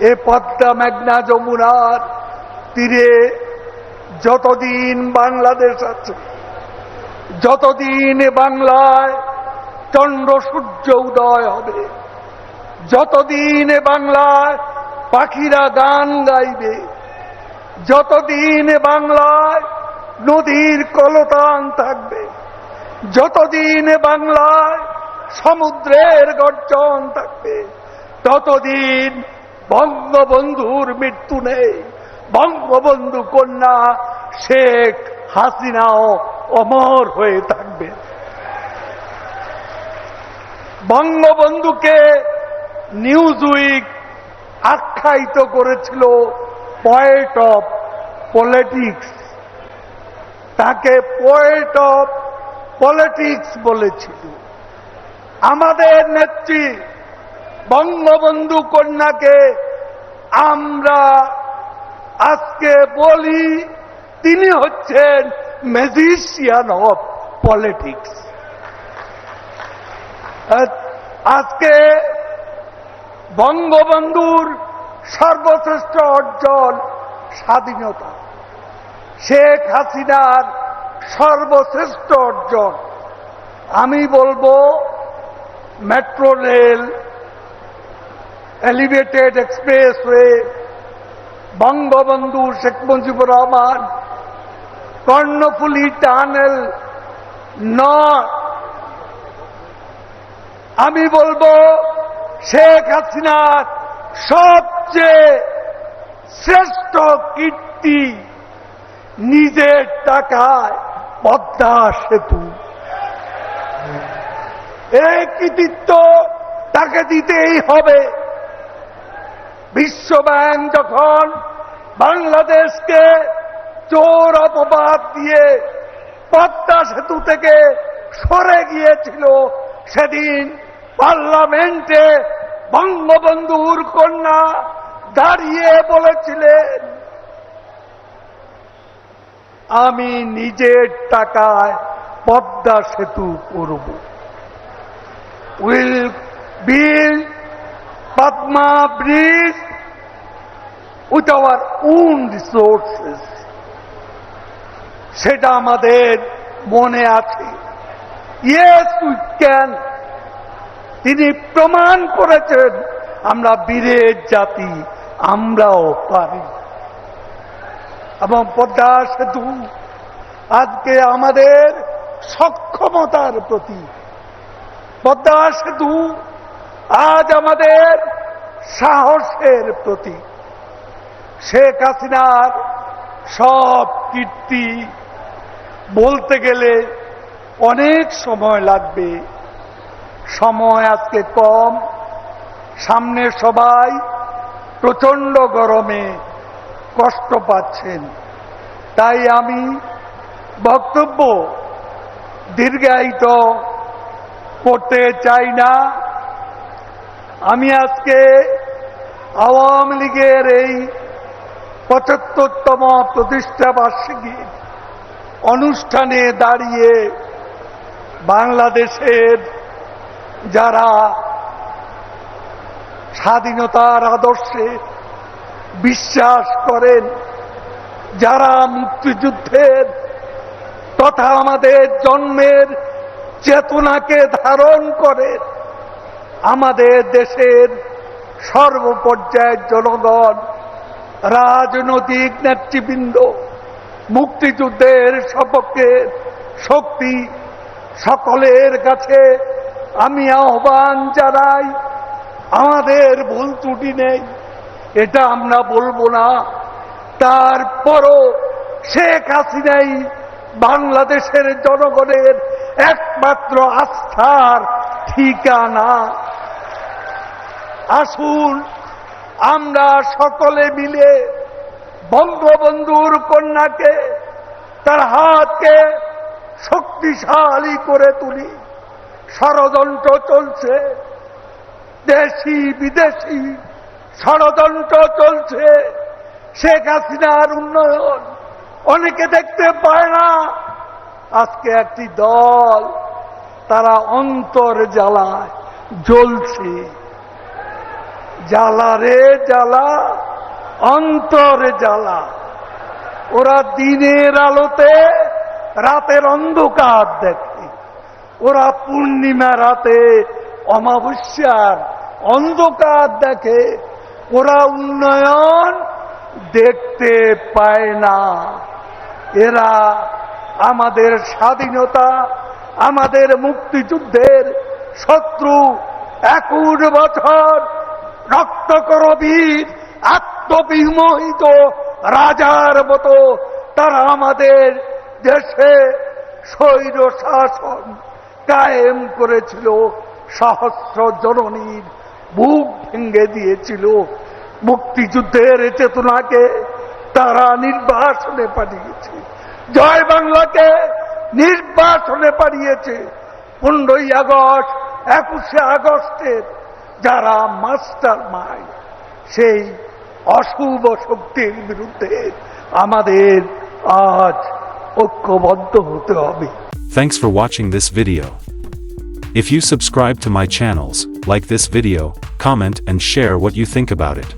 এ পদ্মা মেঘনা যমুনার তীরে যতদিন বাংলাদেশ আছে, যতদিন বাংলায় চন্দ্র সূর্য উদয় হবে, যতদিন বাংলায় পাখিরা গান গাইবে, যতদিন বাংলায় নদীর কলতান থাকবে, যতদিন বাংলায় সমুদ্রের গর্জন থাকবে, ততদিন বঙ্গবন্ধুর মৃত্যু নেই। বঙ্গবন্ধু কন্যা শেখ হাসিনাও অমর হয়ে থাকবে। বঙ্গবন্ধুকে নিউজ উইক আখ্যায়িত করেছিল পয়েট অফ পলিটিক্স। তাকে পয়েট অফ পলিটিক্স বলেছিল। আমাদের নেত্রী বঙ্গবন্ধু কন্যাকে আমরা আজকে বলি, তিনি হচ্ছেন ম্যাজিশিয়ান অফ পলিটিক্স আজকে বঙ্গবন্ধুর সর্বশ্রেষ্ঠ অর্জন স্বাধীনতা। শেখ হাসিনার সর্বশ্রেষ্ঠ অর্জন। আমি বলব, metro rail elevated expressway Bangabandhu Sheikh Mujibur Rahman Karnaphuli tunnel আমি বলব, শেখ হাসিনার সবচেয়ে শ্রেষ্ঠ কীর্তি নিজের টাকায় পদ্মা সেতু। এই কৃতিত্ব তাকে দিতেই হবে। বিশ্বব্যাংক যখন বাংলাদেশকে চোর অপবাদ দিয়ে পদ্মা সেতু থেকে সরে গিয়েছিল, সেদিন পার্লামেন্টে বঙ্গবন্ধুর কন্যা দাঁড়িয়ে বলেছিলেন, আমি নিজের টাকায় পদ্মা সেতু করব। Will build Padma bridge with our own resources সেটা আমাদের মনে আছে। ইয়েস উই ক্যান তিনি প্রমাণ করেছেন, আমরা বীরের জাতি, আমরাও পারি। এবং পদ্মা সেতু, আজকে আমাদের সক্ষমতার প্রতি পদ্মা সেতু আজ আমাদের সাহসের প্রতি শেখ হাসিনার সব কীর্তি বলতে গেলে অনেক সময় লাগবে। সময় আজকে কম। সামনে সবাই প্রচণ্ড গরমে কষ্ট পাচ্ছেন। তাই আমি বক্তব্য দীর্ঘায়িত করতে চাই না। আমি আজকে আওয়ামী লীগের এই পঁচাত্তরতম প্রতিষ্ঠা বার্ষিকী অনুষ্ঠানে দাঁড়িয়ে বাংলাদেশের যারা স্বাধীনতার আদর্শে বিশ্বাস করেন, যারা মুক্তিযুদ্ধের তথা আমাদের জন্মের চেতনাকে ধারণ করে আমাদের দেশের সর্বপর্যায়ের জনগণ, রাজনৈতিক নেতৃবৃন্দ, মুক্তিযুদ্ধের সপক্ষে শক্তি সকলের কাছে আমি আহ্বান জানাই, আমাদের ভুল ত্রুটি নেই, এটা আমরা বলব না। তারপরও শেখ হাসিনাই বাংলাদেশের জনগণের একমাত্র আস্থার ঠিকানা। আসুন, আমরা সকলে মিলে বঙ্গবন্ধুর কন্যাকে, তার হাতকে শক্তিশালী করে তুলি। ষড়যন্ত্র চলছে, দেশি, বিদেশি ষড়যন্ত্র চলছে। শেখ হাসিনার উন্নয়ন অনেকে দেখতে পায় না। আজকে একটি দল তারা অন্তর জ্বালায়, জ্বলছে। জ্বালা রে জ্বালা, অন্তরে জ্বালা। ওরা দিনের আলোতে, রাতের অন্ধকার দেখে। ওরা পূর্ণিমা রাতে, অমাবস্যার অন্ধকার দেখে। ওরা উন্নয়ন দেখতে পায় না। এরা আমাদের স্বাধীনতা, আমাদের মুক্তিযুদ্ধের শত্রু। একুশ বছর রক্ত করবীর, আত্মবিমোহিত রাজার মতো তারা আমাদের দেশে স্বৈর শাসন কায়েম করেছিল, সহস্র জননীর বুক ভেঙে দিয়েছিল। মুক্তিযুদ্ধের চেতনাকে তারা নির্বাসনে পাঠিয়েছে। জয় বাংলাকে নির্বাসনে পাঠিয়েছে। পনেরোই আগস্ট, একুশে আগস্টের যারা মাস্টার মাইন্ড সেই অশুভ শক্তির বিরুদ্ধে আমাদের আজ ঐক্যবদ্ধ হতে হবে Thanks for watching this video. If you subscribe to my channels, like this video, comment and share what you think about it.